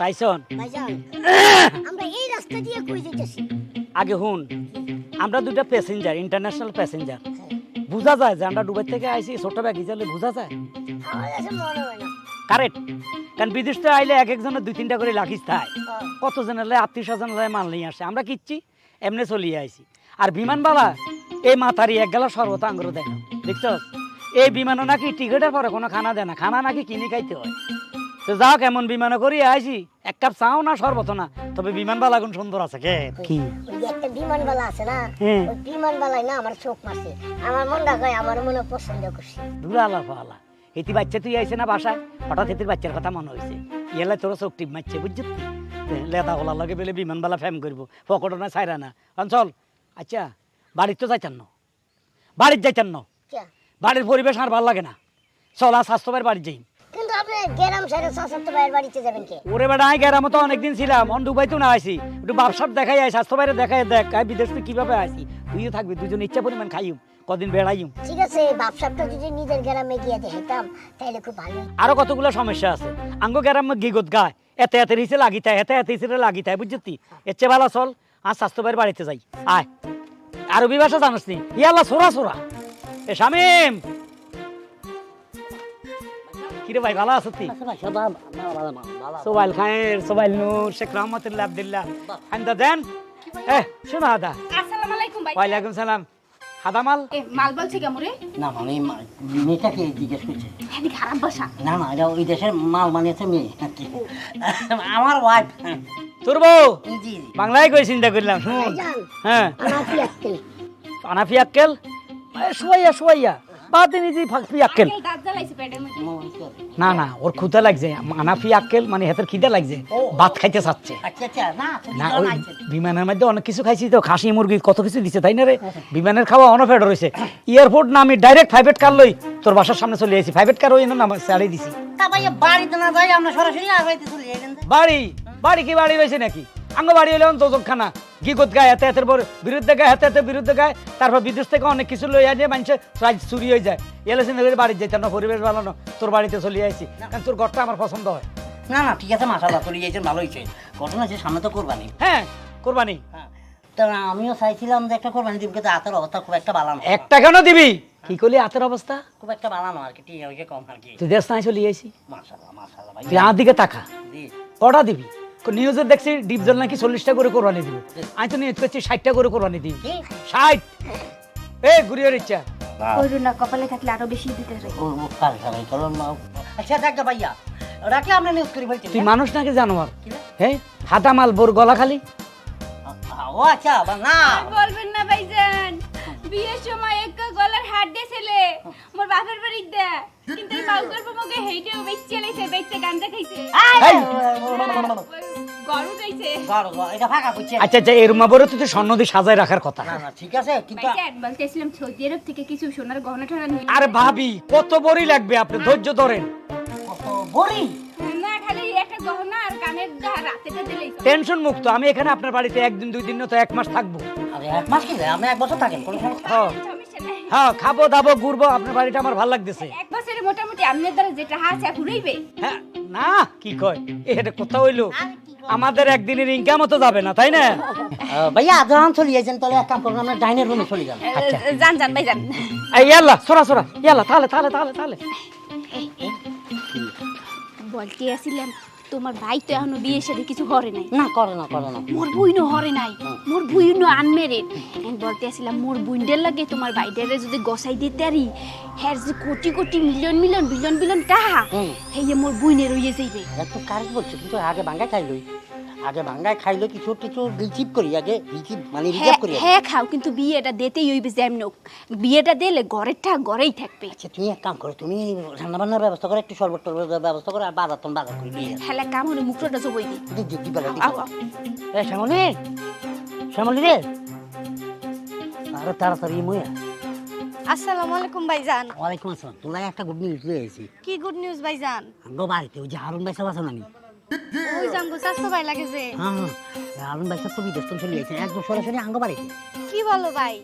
Tyson আমরা এই রাস্তা দিয়ে কই যাইতেছি আগে হুন আমরা দুইটা প্যাসেঞ্জার ইন্টারন্যাশনাল প্যাসেঞ্জার বোঝা যায় যে আমরা দুবাই থেকে আইছি ছোট ব্যাগ হিসাবে বোঝা যায়? কারেক্ট কারণ বিদেশ থেকে আইলে এক একজনের দুই তিনটা করে লাখিস থায়। কত জনের আত্মীয় স্বজন লাই মাল নিয়ে আসে। আমরা কিচ্ছি এমনি চলিয়ে আইছি। আর বিমানবালা এই মাথারি এক গেলা সর্বত আঙ্গুর দেখো দেখছস? এই বিমানও নাকি টিকিটের পরে কোনো খানা দেয় না। খানা নাকি কিনে খাইতে হয়। তো যাও কেমন বিমানে করি আইছি। এক কাপ চাও না সর্বত না? তবে বিমানবালা কোন সুন্দর আছে কে? কি? ওই যে একটা বিমানবালা আছে না? হ্যাঁ। ওই বিমানবালাই না আমার চোখ মারছে। আমার মনটা কয় আমার মনে পছন্দ করছে। ফালা। বাচ্চা তুই আইছে না বাসায়? হঠাৎ এটির বাচ্চার কথা মনে হয়েছে ইয়েলে তোর চোখ টিপ মারছে বুঝছি লেদা ওলা লগে বেলে বিমানবালা ফেম করব। পকড়ো না ছাইরা না। অঞ্চল আচ্ছা বাড়ির তো যাইতেন না? বাড়ির যাইতেন না? বাড়ির পরিবেশ আর ভালো লাগে না। চলা স্বাস্থ্যবার বাড়ি যাই আপনি গেরাম সাইডে শাসত্ব ভাইয়ের বাড়িতে যাবেন কে? ওরে বেটা আই গেরামো তো অনেকদিন ছিলাম। অন দুবাই তো না একটু বাপসাপ দেখাই আই স্বাস্থ্য বাইরে দেখাই দেখ আই বিদেশ তুই কীভাবে তুইও থাকবি দুজন ইচ্ছা পরিমাণ খাইম কদিন বেড়াইম ঠিক আছে বাপসাপটা যদি নিজের গ্রামে গিয়ে দেখাতাম তাহলে খুব ভালো আরও কতগুলো সমস্যা আছে? আঙ্গ গ্যারাম গিগত গায় এতে এতে হিসে লাগিতায় এতে এতে হিসে লাগিতায় বুঝছি এর চেয়ে ভালো চল আর স্বাস্থ্য বাইরে বাড়িতে যাই। আয়। আরবি ভাষা জানিস নি? ইয়াল্লা সোরা সোরা। এ শামিম! কিরে ভাই ভালো আছো তুই? সোবাইল খায়ের সোবাইল নূর শেখ রহমতুল্লাহ আব্দুল্লাহ। আন্দা দেন। এ শোনো হাদা। আসসালামু আলাইকুম ভাই। ওয়ালাইকুম সালাম। হাদা মাল? এ মাল বলছে কেমরে না মানে মেয়েটাকে জিজ্ঞেস করছে। এদি খারাপ বসা। না না এটা ওই দেশের মাল বানিয়েছে মেয়ে আমার ওয়াইফ তোর বউ? জি জি। বাংলায় কই চিন্তা করলাম? শুন হ্যাঁ। আনাফি আক্কেল। শুয়াইয়া আক্কেল। না না ওর ক্ষুদা লাগছে। আক্কেল মানে হাতের খিদা লাগছে। ভাত খাইতে চাচ্ছে। আচ্ছা আচ্ছা না না ওই বিমানের মধ্যে অনেক কিছু খাইছি তো খাসি মুরগি কত কিছু দিছে তাই না রে? বিমানের খাওয়া অনফেড রয়েছে। এয়ারপোর্ট না আমি ডাইরেক্ট প্রাইভেট কার লই তোর বাসার সামনে চলে আসি প্রাইভেট কার ওই না ছাড়িয়ে দিছি। বাড়িতে না যাই আমরা সরাসরি আর বাড়িতে চলে যাই বাড়ি? বাড়ি কি বাড়ি রয়েছে নাকি? আঙ্গ বাড়ি হলে দোজকখানা গিগত গায়ে হাতে হাতের পর বিরুদ্ধে গায়ে হাতে হাতে বিরুদ্ধে গায়ে তারপর বিদেশ থেকে অনেক কিছু লইয়া নিয়ে মানুষে প্রায় চুরি হয়ে যায়। এলে সিনে বাড়ি যেতাম না পরিবেশ ভালো না তোর বাড়িতে চলে আসি কারণ তোর ঘরটা আমার পছন্দ হয়। না না ঠিক আছে মাসাল্লাহ চলে যাইছেন ভালো হয়েছে ঘটনা আছে সামনে তো কোরবানি। হ্যাঁ কোরবানি। হ্যাঁ তা আমিও চাইছিলাম যে একটা কোরবানি দিব কিন্তু হাতের অবস্থা খুব একটা ভালো না। একটা কেন দিবি? কি করলি হাতের অবস্থা? খুব একটা ভালো না আর কি ঠিক আছে কম আর কি। তুই দেশ নাই চলে আসি মাসাল্লাহ মাসাল্লাহ ভাই। তুই আমার দিকে তাকা। কটা দিবি? নিউজে দেখছি ডিপজল নাকি চল্লিশটা করে কোরবানি দিবি। আমি তো নিউজ করছি ষাটটা করে কোরবানি দিবি কি ষাট। এ ঘুরিয়ে ইচ্ছা। কপালে থাকলে আরও বেশি দিতে রে ও ও কারে কারে চলো না। আচ্ছা দেখ ভাইয়া। রাখি আমরা নিউজ করি ভাই তুই মানুষ নাকি জানোয়ার? হ্যাঁ হাতা মাল বোর গলা খালি? ও আচ্ছা না। বলবেন না ভাইজান। বিয়ের সময় এক গলার দিয়েছিলে মোর বাপের বাড়ি দে। কিন্তু এই মাল করব মগে হেইটেও বেচছে লাইছে বেচছে গাঞ্জা খাইছে। এই! গরু যাইছে গড়, এটা ফাঁকা করছে। আচ্ছা আচ্ছা এর মা বড় তো স্বর্ণ দিয়ে সাজায় রাখার কথা। না না ঠিক আছে কিন্তু ভাইজান বলতেছিলাম সৌদি আরব থেকে কিছু সোনার গহনা টহনা নিয়ে আরে ভাবি কত বড়ি লাগবে আপনি? ধৈর্য ধরেন। কত বড়ি? না খালি একটা গহনা আর কানের দা- দিলেই টেনশন মুক্ত আমি এখানে আপনার বাড়িতে একদিন দুই দিন না তো এক মাস থাকব। আরে এক মাস কি? আপনি এক বছর থাকেন কোনো সমস্যা হ্যাঁ খাব দাবো ঘুরবো আপনার বাড়িটা আমার ভালো লাগতেছে। এক বছরে মোটামুটি আপনার দ্বারা যেটা হাসা ঘুরাইবে হ্যাঁ না কি কয়? এটা কথা হইল আমাদের একদিনের ইনকাম তো যাবে না তাই না? ভাইয়া যখন চলে যাইছেন তাহলে এক কাম করুন আমরা ডাইনের রুমে চলে যান। আচ্ছা। যান যান ভাই যান। এই ইয়াল্লা সরা সরা ইয়াল্লা তাহলে তাহলে তাহলে তাহলে। বলতে আসিলাম তোমার ভাই তো এখনও বিয়ের সাথে কিছু করে নাই। না করে না করে না। মোর বুইনো হরে নাই। মোর বুইনো আনমেরিড আমি বলতে আসিলাম মোর বুইন্ডের লাগে তোমার বাইডারে যদি গসাই দিতে আরি হ্যার যে crore crore million million billion billion টাকা হেয়ে মোর বুইনের হইয়ে যাইবে। একটু কারেক্ট বলছো কিন্তু আগে ভাঙ্গায় খাইলই। আগে ভাঙ্গায় খাইলো কিছু কিছু রিসিভ করি আগে রিসিভ মানে রিজার্ভ হ্যাঁ করি হ্যাঁ খাও কিন্তু বিয়েটা দিতেই হইবে যেমন। বিয়েটা দিলে ঘরের ঠা ঘরেই থাকবে। আচ্ছা তুমি এক কাম করো তুমি রান্না বান্নার ব্যবস্থা করো একটু শরবত টরবত ব্যবস্থা করো আর বাজার তখন বাজার করে দিয়ে হেলে কাম হলে মুখটা জবই দি দি দি দি বেলা দি আও আও। এ শ্যামলি শ্যামলি রে। আরে তাড়াতাড়ি মুয়া আসসালামু আলাইকুম ভাইজান। ওয়ালাইকুম আসসালাম। তোলাই একটা গুড নিউজ লিয়ে এসেছি কি গুড নিউজ ভাইজান? আঙ্গো বাড়িতে ওই যে হারুন ভাই সব আছে নানি ওই জামগো স্বাস্থ্য ভাই লাগে যে। হ্যাঁ আলম ভাই তো বিদেশ থেকে চলে যাইছে একদম সরাসরি আঙ্গ বাড়িতে। কি বলো ভাই?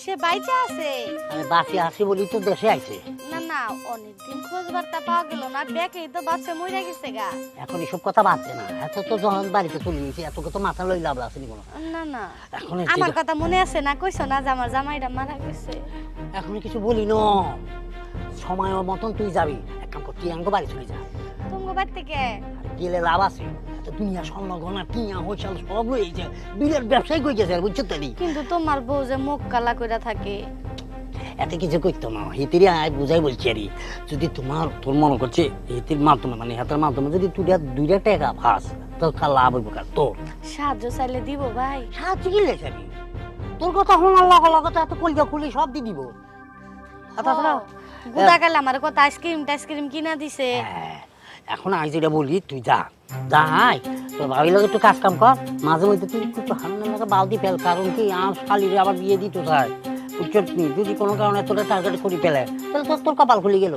সে বাইচে আছে। আরে বাসে আসে বলি তো দেশে আইছে। না না অনেকদিন খোঁজ বার্তা পাওয়া গেল না বেকেই তো বাচ্চা মরে গেছে গা। এখন এসব কথা বাদছে না। এত তো যখন বাড়িতে চলে গেছে এত কত মাথা লই লাভ কোনো। না না। এখন আমার কথা মনে আছে না? কইছো না যে আমার জামাইটা মারা গেছে? এখন কিছু বলি ন। সময় মতন তুই যাবি। এক কাম কর তুই আঙ্গ বাড়ি চলে যা। তোমার বাড়ি থেকে গেলে লাভ আছে? দুনিয়া স্বর্ণ গনা টিয়া হইসাল সব রয়েছে বিরাট ব্যবসায়ী কই গেছে বুঝছ তো কিন্তু তোমার বউ যে মুখ কালা কইরা থাকে। এত কিছু করতো না। হিতিরি আয় বুঝাই বলছি আরে যদি তোমার তোর মনে করছে হিতির মাধ্যমে মানে হাতের মাধ্যমে যদি তুই দুইটা টাকা ফাস তো কার লাভ হইব কার? তোর? সাহায্য চাইলে দিব ভাই। সাহায্য কি লেখাবি তোর কথা শোনার লগে লগে তো এত কলজা খুলি সব দিয়ে দিব। আর তাছাড়া গুদা কালে আমার কত আইসক্রিম টাইসক্রিম কিনা দিছে। হ্যাঁ, এখন আই যেটা বলি তুই যা। যা আয়। তোর ভাবি লোক একটু কাজ কাম কর। মাঝে মধ্যে তুই একটু হান্নার লাগে বালতি ফেল কারণ কি আমার শালিরে আবার বিয়ে দিত স্যার উচ্চটনি যদি কোনো কারণে তোরা টার্গেট করি পেলে তাহলে তোর তোর কপাল খুলে গেল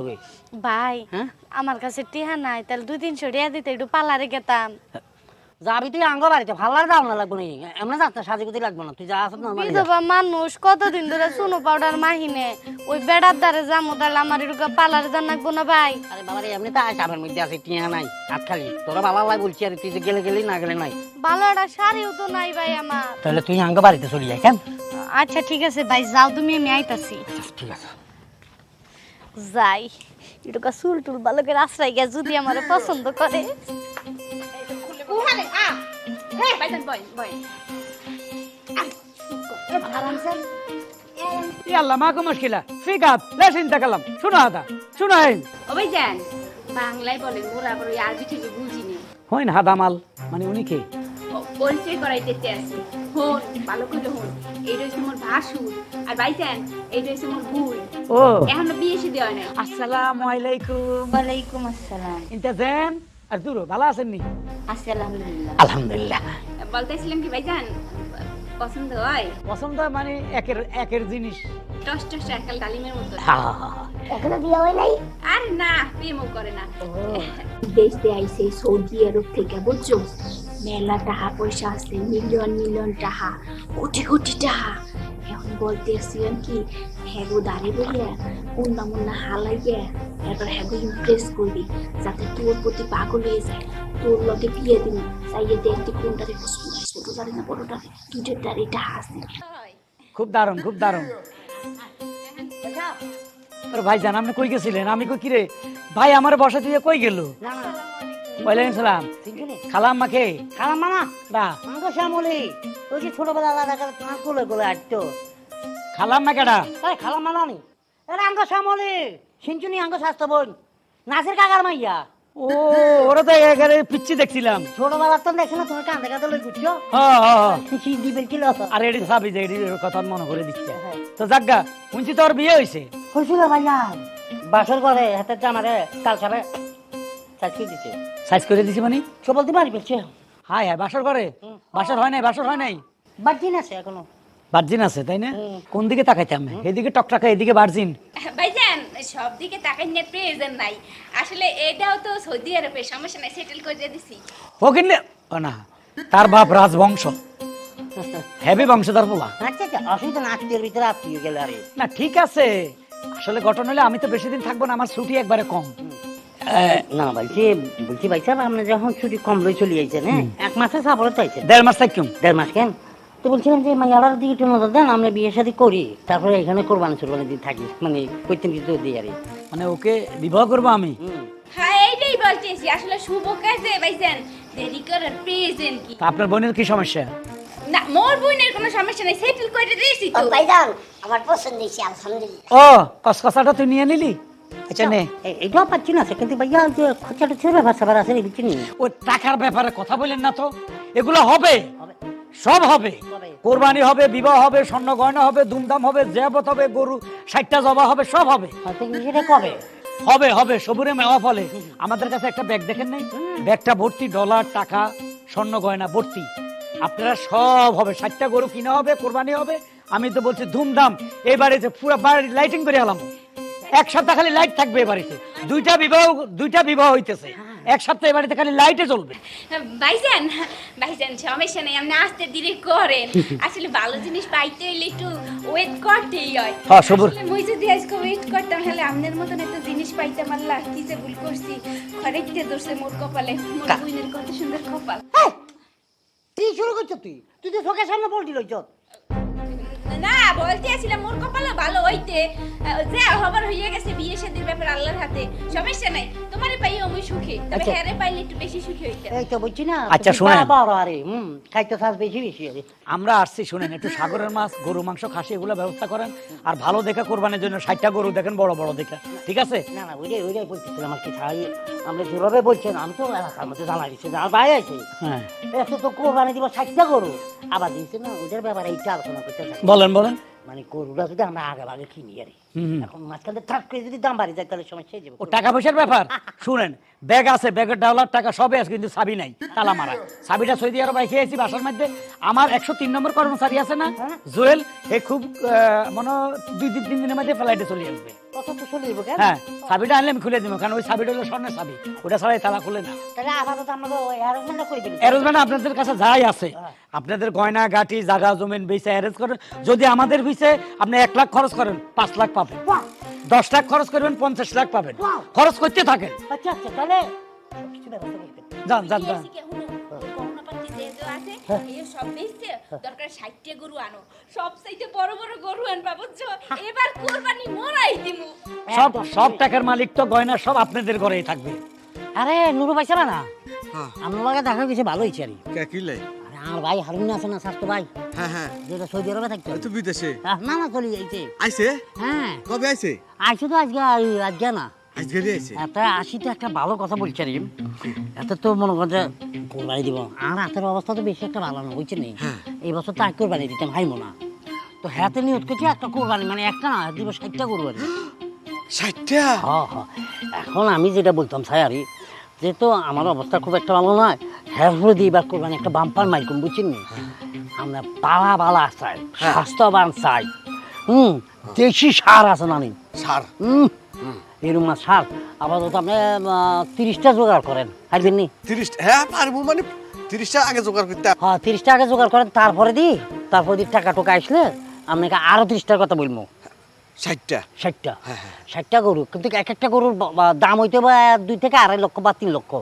ভাই হ্যাঁ? আমার কাছে টিহা নাই তাহলে দুই তিনশো টিয়া দিতে একটু পার্লারে গেতাম। যাবি তুই আঙ্গ বাড়িতে ভালো যাও না লাগবে না। এমনি যাস না সাজি কুতি লাগবে না তুই যা আসত না আমার বিধবা মানুষ কতদিন ধরে সুনো পাউডার মাহিনে? ওই বেড়ার দ্বারে যামো তাহলে আমার এরকম পার্লারে যান লাগবো না ভাই। আরে বাবা এমনি তো আয় মধ্যে আছে টিয়া নাই হাত খালি। তোরা ভালো লাই বলছি আরে তুই যে গেলে গেলি না গেলে নাই। ভালো একটা শাড়িও তো নাই ভাই আমার। তাহলে তুই আঙ্গ বাড়িতে চলে যাই কেন? আচ্ছা ঠিক আছে ভাই যাও তুমি আমি আইতাছি। ঠিক আছে। যাই এটুকা চুল টুল ভালো করে আশ্রয় গিয়া যদি আমার পছন্দ করে। ভাইজান বয় বয় ইয়াল্লা মাকে মুশকিলা ফিকাত লে চিন্তা শোনো আদা শোনো হেন ও ভাইজান বাংলায় বলেন ওরা আবার আরবি থেকে বুঝিনি হইন হাদামাল মানে উনি কে পরিচয় করাইতে আছি হন ভালো করে হন এই রয়েছে মোর ভাসুর আর ভাইজান এই রয়েছে মোর ভুল ও এখনও বিয়ে এসে দেওয়া নাই আসসালামু আলাইকুম ওয়ালাইকুম আসসালাম আর দূর ভালো আছেন নি? আছি আলহামদুলিল্লাহ। আলহামদুলিল্লাহ। বলতেছিলাম কি ভাইজান পছন্দ হয়? পছন্দ মানে একের একের জিনিস। টস টস একাল ডালিমের মতো। এখনও বিয়ে হয় নাই? আর না প্রেমও করে না। দেশ দিয়ে আইসে সৌদি আরব থেকে বুঝছ? মেলা টাকা পয়সা আছে মিলিয়ন মিলিয়ন টাকা কোটি কোটি টাকা। কি হ্যাগো দাঁড়ে বলিয়া মুন্না মুন্না হালাইয়া এবার হ্যাগো ইমপ্রেস করবি যাতে তোর প্রতি পাগল হয়ে যায়। তোর লগে বিয়ে দিন চাইয়ে দেখ তুই কোনটারে পছন্দ হয় ছোট দাঁড়ি না বড় দাঁড়ি দুটোর দাঁড়ি টাকা আছে। খুব দারুণ খুব দারুণ। তোর ভাই জান আপনি কই গেছিলেন? আমি কই কিরে? ভাই আমার বসা দিয়ে কই গেল? না না। ওয়ালাইকুম সালাম। খালাম মাকে? খালাম মামা। না আঙ্গ শ্যামলি। ওই যে ছোটবেলা আলাদা করে তোমার কোলে কোলে আসতো খালাম মা কেডা? আরে খালাম মামা নি আরে আঙ্গ শ্যামলি সিঞ্চুনি আঙ্গ স্বাস্থ্য বোন নাচের কাকার মাইয়া। ও ওরা তো একেবারে পিচ্ছি দেখছিলাম। ছোটবেলা তো দেখে না তুমি কান্দে কান্দে লই হ্যাঁ হ্যাঁ হ্যাঁ। আর এটি সাবি যে কথা মনে করে দিচ্ছে। তো যাজ্ঞা শুনছি তোর বিয়ে হয়েছে হয়েছিল ভাইয়া। বাসর করে হাতে জামারে কাল সারে চাকরি দিছে। সাইজ করে দিছি মানে? হাই হাই বাসর করে? বাসর হয় নাই বাসর হয় নাই? বার্জিন আছে এখনও। বার্জিন আছে তাই না? কোন দিকে তাকাইতাম এদিকে টকটাকা এদিকে বার্জিন ভাইজান সব দিকে টাকা নিয়ে প্রয়োজন নাই। আসলে এটাও তো সৌদি আরবের সমস্যা নাই সেটেল করে দিছি। ও কিনে ও না তার বাপ রাজবংশ। হেভি বংশধর পোলা আচ্ছা আচ্ছা অসুবিধা না আত্মীয়ের ভিতরে আত্মীয় গেলে আরে। না ঠিক আছে। আসলে ঘটনা হলে আমি তো বেশি দিন থাকব না আমার ছুটি একবারে কম। না বলছি বলছি ভাই সাহেব আপনি যখন ছুটি কম লই চলে যাইছেন হ্যাঁ? এক মাসে সাপোর্ট চাইছেন দেড় মাস থাকুম দেড় মাস কেন? তো বলছিলাম যে মাইয়ালার দিকে একটু নজর দেন আমরা বিয়ে শাদী করি। তারপরে এখানে কোরবানি চুরবানি দিন থাকি মানে কইতেন কিছু দিই আরে মানে ওকে বিবাহ করব আমি? হ্যাঁ এইটাই বলতেছি। আসলে শুভ কাজে ভাইজান দেরি করার প্রয়োজন কি? আপনার বোনের কি সমস্যা? না মোর বোনের কোনো সমস্যা নাই সেটেল করে দিয়েছি ও তো ভাইজান আমার পছন্দ হয়েছে আলহামদুলিল্লাহ। ও কসকসাটা তুই নিয়ে নিলি? আচ্ছা নে। এটাও পাচ্ছি না সে কিন্তু ভাইয়া যে খরচা টরচার ব্যাপার স্যাপার আছে বুঝছি টাকার ব্যাপারে কথা বলেন না তো। এগুলো হবে। সব হবে। কোরবানি হবে বিবাহ হবে স্বর্ণ গয়না হবে ধুমধাম হবে জেবত হবে গরু ষাটটা জবা হবে সব হবে। কবে? হবে হবে সবুরে মেওয়া ফলে। আমাদের কাছে একটা ব্যাগ দেখেন নাই? ব্যাগটা ভর্তি ডলার টাকা স্বর্ণ গয়না ভর্তি। আপনারা সব হবে। ষাটটা গরু কিনা হবে কোরবানি হবে। আমি তো বলছি ধুমধাম। এই বাড়িতে পুরো বাড়ি লাইটিং করে এলাম। এক সপ্তাহ খালি লাইট থাকবে এ বাড়িতে। দুইটা বিবাহ দুইটা বিবাহ হইতেছে। এক সপ্তাহ বাড়িতে খালি লাইটে চলবে ভাইজান ভাইজান সমস্যা নেই আপনি আসতে ধীরে করেন। আসলে ভালো জিনিস পাইতে হইলে একটু ওয়েট করতেই হয়। হ্যাঁ, সবুর। মুই যদি আজকে ওয়েট করতাম তাহলে আপনার মতন একটা জিনিস পাইতাম আল্লাহ কি যে ভুল করছি। খরেকতে ধরছে মোর কপালে মোর বুইনের কত সুন্দর কপাল। তুই শুরু করছ তুই? তুই তো চোখের সামনে পল্টি লইছ। না মোর কপালে ভালো হইতে। যে হবার হইয়া গেছে বিয়ে শাদীর ব্যাপার আল্লাহর হাতে সমস্যা নাই। তোমারে পাইও আমি সুখী তবে আচ্ছা। হ্যারে পাইলে একটু বেশি সুখী হইতে এই তো বলছি না আচ্ছা, শোনেন। বাবা আরে হুম খাইতে বেশি বেশি আমরা আসছি শুনেন একটু সাগরের মাছ গরু মাংস খাসি এগুলো ব্যবস্থা করেন। আর ভালো দেখে কোরবানির জন্য ষাটটা গরু দেখেন বড় বড় দেখা। ঠিক আছে? না না ওইটাই ওইটাই বলতেছিলাম আর কি আমরা যেভাবে বলছেন আমি তো এলাকার মধ্যে জানা দিচ্ছি আছে। হ্যাঁ। এত তো কোরবানি দিব ষাটটা করো আবার দিচ্ছে না ওদের ব্যাপারে এইটা আলোচনা করতে চাই। বলেন বলেন মানে গরুটা যদি আমরা আগে ভাগে কিনি আরে। এখন মাঝখানে থাক করে যদি দাম বাড়ি যায় তাহলে সমস্যা যাবে ও টাকা পয়সার ব্যাপার? শুনেন ব্যাগ আছে ব্যাগের ডলার টাকা সবই আছে কিন্তু চাবি নাই তালা মারা। চাবিটা সৌদি আরব রেখে এসেছি বাসার মধ্যে। আমার একশো তিন নম্বর কর্মচারী আছে না জুয়েল এ খুব মনে দুই তিন তিন দিনের মধ্যে ফ্লাইটে চলে আসবে। কত তো চলে যাব কেন? হ্যাঁ চাবিটা আনলে আমি খুলে দিব কারণ ওই চাবিটা হলো স্বর্ণের চাবি ওটা ছাড়াই তালা খুলে না। তাহলে আপাতত আমরা অ্যারেঞ্জমেন্টটা করে দিবি অ্যারেঞ্জমেন্ট আপনাদের কাছে যাই আছে। আপনাদের গয়না গাটি জায়গা জমিন বেচে অ্যারেঞ্জ করেন। যদি আমাদের বিচে আপনি এক লাখ খরচ করেন পাঁচ লাখ পাবেন। দশ লাখ খরচ করবেন পঞ্চাশ লাখ পাবেন। খরচ করতে থাকেন। আচ্ছা আচ্ছা তাহলে। যান যান যান। আজকে হুনো, গহনাপাতি যে যে আছে, এই সব বেচছে, দরকার ষাটটা গরু আনো। সব চাইতে বড় বড় গরু আনবা বুঝছ? এবার কোরবানি মোরাই দিমু। সব সব টাকার মালিক তো গয়না সব আপনাদের ঘরেই থাকবে। আরে নুরু পাইছে না। হ্যাঁ। আমার লগে দেখা গেছে ভালো হয়েছে আরে কে। কিলে আরে আমার ভাই হারুন আছে না স্বাস্থ্য ভাই। হ্যাঁ হ্যাঁ। যেটা সৌদি আরবে থাকতো তো বিদেশে? না না চলে যাইছে আইছে? হ্যাঁ। কবে আইছে? আইসে তো আজকে এই আজকে না। আজকে আইছে? একটা আসিতে একটা ভালো কথা বলছে রে। এত তো মনে কর যে দিব। আর হাতের অবস্থা তো বেশি একটা ভালো না বুঝছে নি? এই বছর তো এক কোরবানি দিতাম হাইমো না। তো হাতে নিয়ত করছি একটা কোরবানি মানে একটা না দিব ষাটটা কোরবানি। ষাটটা? হ্যাঁ হ্যাঁ এখন আমি যেটা বলতাম সায়ারি যেহেতু আমার অবস্থা খুব একটা ভালো নয়। হ্যাঁ দিয়ে এবার কোরবানি একটা বাম্পার মাইকম বুঝছেন নি? আমরা পালা বালা চাই স্বাস্থ্যবান চাই। হুম দেশি সার আছে নানি। সার? হুম। এরকম সার। আপাতত আপনি তিরিশটা জোগাড় করেন। পারবেন নি? তিরিশ হ্যাঁ পারব মানে তিরিশটা আগে জোগাড় করতে। হ্যাঁ তিরিশ টাকা জোগাড় করেন তারপরে দি তারপরে দি টাকা টোকা আসলে আপনাকে আরও তিরিশ টাকার কথা বলব। ষাটটা। ষাটটা। হ্যাঁ, হ্যাঁ। ষাটটা গরু কিন্তু এক একটা গরুর দাম হইতে বা দুই থেকে আড়াই লক্ষ বা তিন লক্ষ।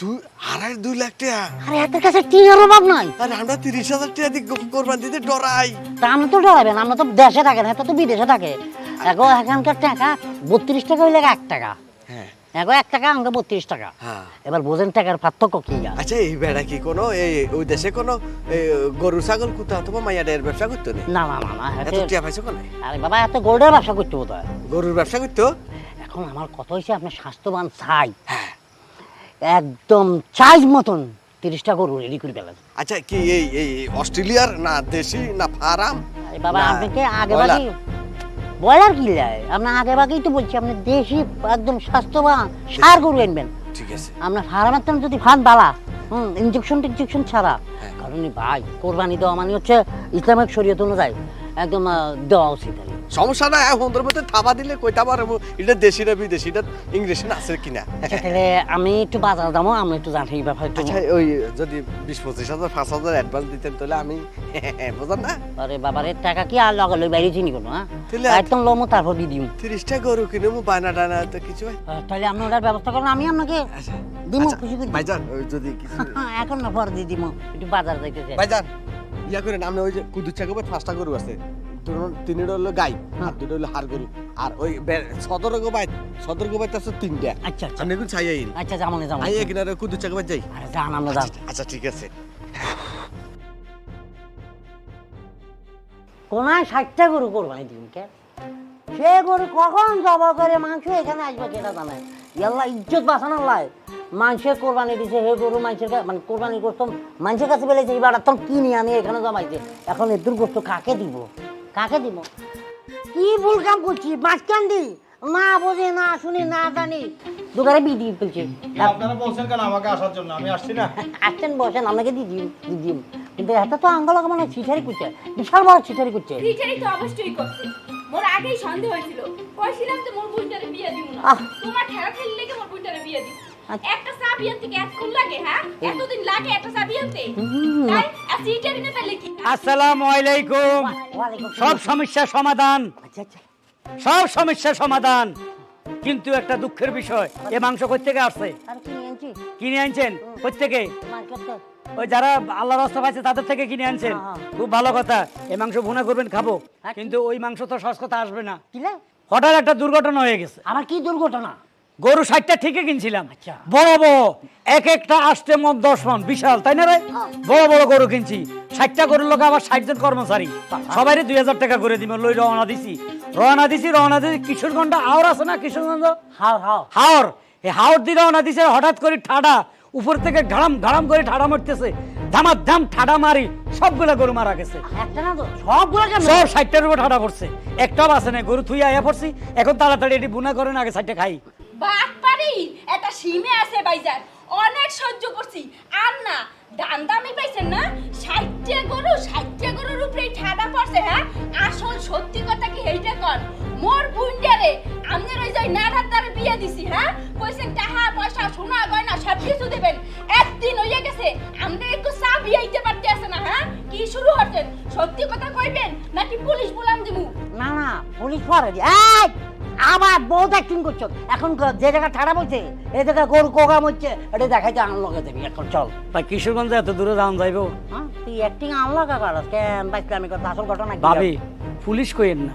দুই আড়াই দুই লাখ টাকা। আরে এতের কাছে টিনের অভাব নাই? আর আমরা তিরিশ হাজার টাকা দিয়ে কোরবান দিতে ডরাই। তা আমরা তো ডরাবেন আমরা তো দেশে থাকেন এত তো বিদেশে থাকে। এগো এখানকার টাকা বত্রিশ টাকা হইলে এক টাকা। হ্যাঁ। এগো এক টাকা আমাকে বত্রিশ টাকা। হ্যাঁ। এবার বোঝেন টাকার পার্থক্য কি আর? আচ্ছা এই বেড়া কি কোনো এই ওই দেশে কোনো গরু ছাগল কুতা অথবা ব্যবসা করতো না না না না না এত টিয়া পাইছো কোনে আরে বাবা এত গোল্ডের ব্যবসা করতে বোধ হয় গরুর ব্যবসা করতো? এখন আমার কথা হয়েছে আপনি স্বাস্থ্যবান চাই একদম চাইজ মতন তিরিশটা গরু রেডি করে পেলেন আচ্ছা কি এই এই অস্ট্রেলিয়ার না দেশি না ফার্ম? আরে বাবা আপনাকে আগে। বাকি বয়লার কি লাই? আপনি আগে বাগেই তো বলছি আপনি দেশি একদম স্বাস্থ্যবান সার গরু আনবেন। ঠিক আছে। আপনার ফার্মের তেমন যদি ফান বালা হুম ইঞ্জেকশন টিনজেকশন ছাড়া। হ্যাঁ। কারণ ভাই কোরবানি দেওয়া মানে হচ্ছে ইসলামিক শরীয়ত অনুযায়ী একদম দেওয়া উচিত। সমস্যা নাই বন্ধুর মধ্যে থাবা দিলে কইতা পারব এটা দেশি না বিদেশি এটা ইংলিশে না আছে কিনা? আচ্ছা তাহলে আমি একটু বাজার দামও আমি একটু জানি এই ব্যাপারে আচ্ছা ওই যদি বিশ পঁচিশ হাজার পাঁচ হাজার অ্যাডভান্স দিতেন তাহলে আমি বুঝলাম না? আরে বাবারে টাকা কি আর লগে লই বাইরে চিনি কোনো হ্যাঁ? তাহলে একদম লমো তারপর দিয়ে দিম। তিরিশটা গরু কিনে মু বায়না টানা তো কিছু তাহলে আপনি ওটার ব্যবস্থা করুন আমি আপনাকে দিমু আচ্ছা, খুশি করে। ভাইজান যদি কিছু এখন না পরে দিয়ে দিমু একটু বাজার যাইতেছে ভাইজান ইয়া করেন আপনি ওই যে কুদুর চাকবে পাঁচটা গরু আছে। তিনটা হলো গাই আর দুটো হলো হাড় গরু। আর ওই সদর গোবাই সদর গোবাই আছে তিনটা। আচ্ছা আচ্ছা। আপনি এখন আইন। আচ্ছা যেমন যেমন আই কিনারে কুদুর চাকবে যাই। আরে আমরা যান। আচ্ছা ঠিক আছে। কোনায় ষাটটা গরু কোরবানি দিন কে? সে গরু কখন জবা করে মাংস এখানে আসবে কেটা জানে? ইয়াল্লা ইজ্জত বাঁচানোর লাই। মানুষের কোরবানি দিছে হে গরু মানুষের মানে কোরবানি করতো মানুষের কাছে বেলেছে এবার তখন কিনে আনি এখানে জমাইছে। এখন এ দুর্গস্ত কাকে দিব? কাকে দিব? কি ভুল কাম করছি মাঝখান দি না বোঝে না শুনি না জানি। দোকানে বিদি ফেলছে। আপনারা বলছেন কেন আমাকে আসার জন্য? আমি আসছি না। আসছেন বসেন আপনাকে দিয়ে দিম দিয়ে দিম। কিন্তু এটা তো আঙ্গলক মানে ছিটারি করছে বিশাল বড় ছিটারি করছে। রিটারি তো অবশ্যই করছে। মোর আগেই সন্দেহ হয়েছিল। কইছিলাম তো মোর বুইটারে বিয়ে দিব না। আহ। তোমার ঠেলা মোর বুইটারে বিয়ে দিছি একটা চাবি আনতে কি এতক্ষণ লাগে হ্যাঁ? এতদিন লাগে একটা চাবি আনতে তাই সিটার এনে কি? আসসালামু আলাইকুম। ওয়ালাইকুম সব সমস্যার সমাধান। আচ্ছা আচ্ছা। সব সমস্যার সমাধান। কিন্তু একটা দুঃখের বিষয় এ মাংস কোথেকে আসছে? আর কি আনছি। কিনে আনছেন? কোথেকে মার্কেট। ওই যারা আল্লাহ রাস্তা পাইছে তাদের থেকে কিনে আনছেন? হ্যাঁ, হ্যাঁ। খুব ভালো কথা। এই মাংস ভুনা করবেন খাব। হ্যাঁ, কিন্তু ওই মাংস তো সস কথা আসবে না। হঠাৎ একটা দুর্ঘটনা হয়ে গেছে। আমার কি দুর্ঘটনা? গরু ষাটটা ঠিকই কিনছিলাম। আচ্ছা। বড় বড় এক একটা আসতে মন দশ মন বিশাল তাই না রে? বড় বড় গরু কিনছি। ষাটটা গরুর লোক আবার ষাট জন কর্মচারী সবাই দুই হাজার টাকা করে দিব লই রওনা দিছি। রওনা দিছি রওনা দিছি কিশোরগঞ্জ আওর আছে না কিশোরগঞ্জ? হাও হাও হাওর। এই হাওর দিয়ে রওনা দিছে হঠাৎ করে ঠাডা উপর থেকে ঘাড়াম ঘাড়াম করে ঠাডা মারতেছে। ধামার ধাম ঠাডা মারি সবগুলা গরু মারা গেছে। সব ষাটটার উপর ঠাডা পড়ছে। একটাও আছে না গরু থুই আয়া পড়ছি। এখন তাড়াতাড়ি এটি বুনা করেন আগে ষাটটা খাই। বাট পারি একটা সীমে আছে বাইজার। অনেক সহ্য করছি। আর না দান দামি পাইছেন না? ষাটটা গরু, ষাটটা গরুর উপরে ঠাডা পড়ছে হ্যাঁ? আসল সত্যি কথা কি এইটা কর মোর বুন্ডারে আমনের ওই যে নাড়ার দ্বারা বিয়ে দিছি হ্যাঁ? কইছেন টাকা পয়সা, সোনা গয়না, সব কিছু দেবেন। একদিন হইয়া গেছে আমাদের একটু চা বিয়াইতে পারতে আছে না হ্যাঁ? কি শুরু হচ্ছেন সত্যি কথা কইবেন নাকি পুলিশ বলাম দিমু? না না, পুলিশ পরে এই! আবার বহুত অ্যাক্টিং করছ। এখন যে জায়গা ঠাড়া বলছে এই জায়গা গরু কোগাম হচ্ছে এটা দেখাইতে আনলগে দেবি এখন চল। ভাই কিশোরগঞ্জে এত দূরে যাওয়া যাইবো হ্যাঁ তুই অ্যাক্টিং আনলগা কর কেন বাইসলে আমি কথা আসল ঘটনা কি ভাবি পুলিশ কইেন না।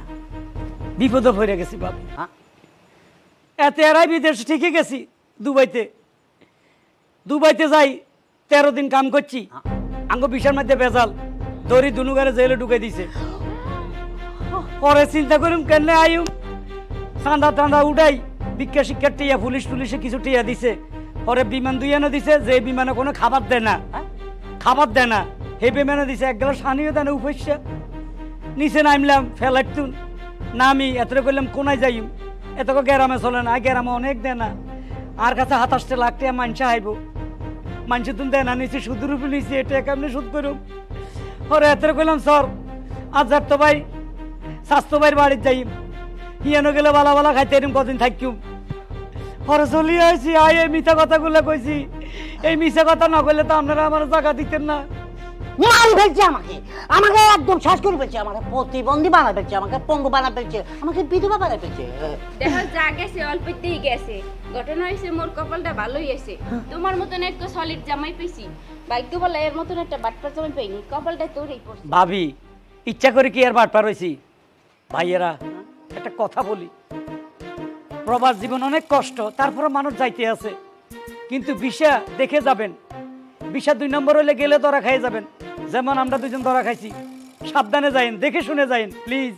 বিপদে পড়ে গেছি ভাবি। হ্যাঁ? এত এরাই বিদেশ ঠিকই গেছি দুবাইতে। দুবাইতে যাই তেরো দিন কাম করছি। আঙ্গ বিশার মধ্যে বেজাল। দড়ি দুনুগারে জেলে ঢুকে দিছে। পরে চিন্তা করুম কেন আইম? চাঁদা টান্দা উঠাই ভিক্ষা শিক্ষার টিয়া, পুলিশ পুলিশে কিছু টিয়া দিছে। পরে বিমান দুই দুইয়ানো দিছে যে বিমানে কোনো খাবার দেয় না খাবার দেয় না। হে বিমানে দিছে এক গ্লাস পানিও দেয় না উপস্যা। নিচে নামলাম ফেলার তুন। নামি এতটা করলাম কোনায় যাইম? এত গ্যারামে চলে না গ্যারামে অনেক দেয় না। আর কাছে লাখ টাকা মানসা আইব। মানুষ তুমি দেয় না, নিচে সুদের উপরে নিচে, এটা কেমনি সুদ করুম? পরে এতটা করলাম স্যার, আজ যার তো ভাই স্বাস্থ্য ভাইয়ের বাড়ির যাইম। হিয়ানো গেলে বালা বালা খাইতে এরম কদিন থাকিম পরে চলি আইছি আই এই মিথ্যা কথাগুলো কইছি। এই মিথ্যা কথা না কইলে তো আপনারা আমার জায়গা দিতেন না। মাল ফেলছে আমাকে। আমাকে একদম শ্বাস করে ফেলছে আমাকে প্রতিবন্ধী বানা ফেলছে আমাকে পঙ্গু বানা ফেলছে আমাকে বিধবা বানা ফেলছে। দেখা যা গেছে অল্পতেই গেছে। ঘটনা হয়েছে মোর কপালটা ভালোই আছে তোমার মতন একটা সলিড জামাই পেয়েছি। ভাগ্য বলে এর মতন একটা বাটপার জামাই পাইনি কপালটা তোরই পড়ছে। ভাবি ইচ্ছা করে কি আর বাটপার হয়েছি ভাইয়েরা একটা কথা বলি। প্রবাস জীবন অনেক কষ্ট তারপরে মানুষ যাইতে আছে। কিন্তু বিষা দেখে যাবেন, বিষা দুই নম্বর হলে গেলে ধরা খাই যাবেন। যেমন আমরা দুজন ধরা খাইছি, সাবধানে যাইন, দেখে শুনে যাইন প্লিজ